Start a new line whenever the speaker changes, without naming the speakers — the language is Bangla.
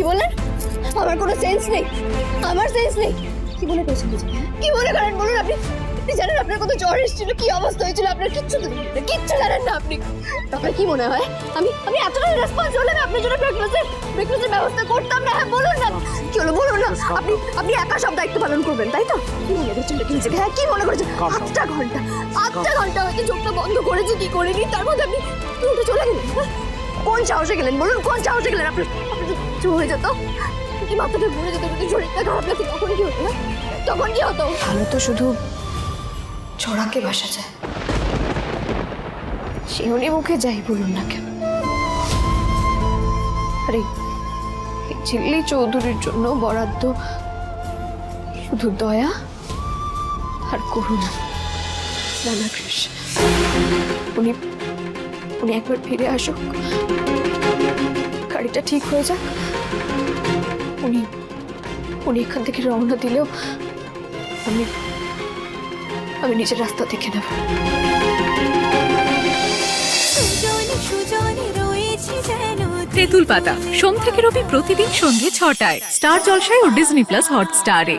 কি বললেন? আমার কোনো সেন্স নেই। আমার সেন্স নেই। কি মনে করছেন? কি মনে করেন বলুন আপনি? আপনি জানেন আপনার কত জ্বর এসেছিল কি অবস্থা হয়েছিল? আপনার কিচ্ছু তো- কিচ্ছু জানেন না আপনি। আপনার কি মনে হয়? আমি আমি এতটা রেসপন্স হলে না আপনার জন্য ব্রেকফাস্টের ব্রেকফাস্টের ব্যবস্থা করতাম না। হ্যাঁ বলুন না। কি হলো বলুন না। আপনি আপনি একা সব দায়িত্ব পালন করবেন তাই তো? কি মনে করছেন নাকি নিজেকে হ্যাঁ কি মনে করছেন? আটটা ঘণ্টা। আটটা ঘণ্টা হয়তো চোখটা বন্ধ করেছি কি করিনি তার মধ্যে আপনি চলে গেলেন হ্যাঁ? কোন সাহসে গেলেন? বলুন, কোন সাহসে গেলেন? আপনি চু হয়ে যেত, কি মাথাটা ঘুরে যেত, যদি শরীরটা খারাপ লাগতো তখন কি হতো? তখন কি হতো?
ভালো তো শুধু ছড়াকে বাসা যায় শিউনি মুখে যাই বলুন না কেন? আরে ঝিল্লি চৌধুরীর জন্য বরাদ্দ, শুধু দয়া আর করুণা। কৃষ উনি উনি একবার ফিরে আসুক গাড়িটা ঠিক হয়ে যাক। উনি উনি এখান থেকে রওনা দিলেও আমি আমি নিজের রাস্তা দেখে নেব।
সুজনে সুজনে
তেঁতুল পাতা সোম থেকে রবি প্রতিদিন সন্ধ্যে ছটায়। স্টার জলসায় ও ডিজনি প্লাস হটস্টারে।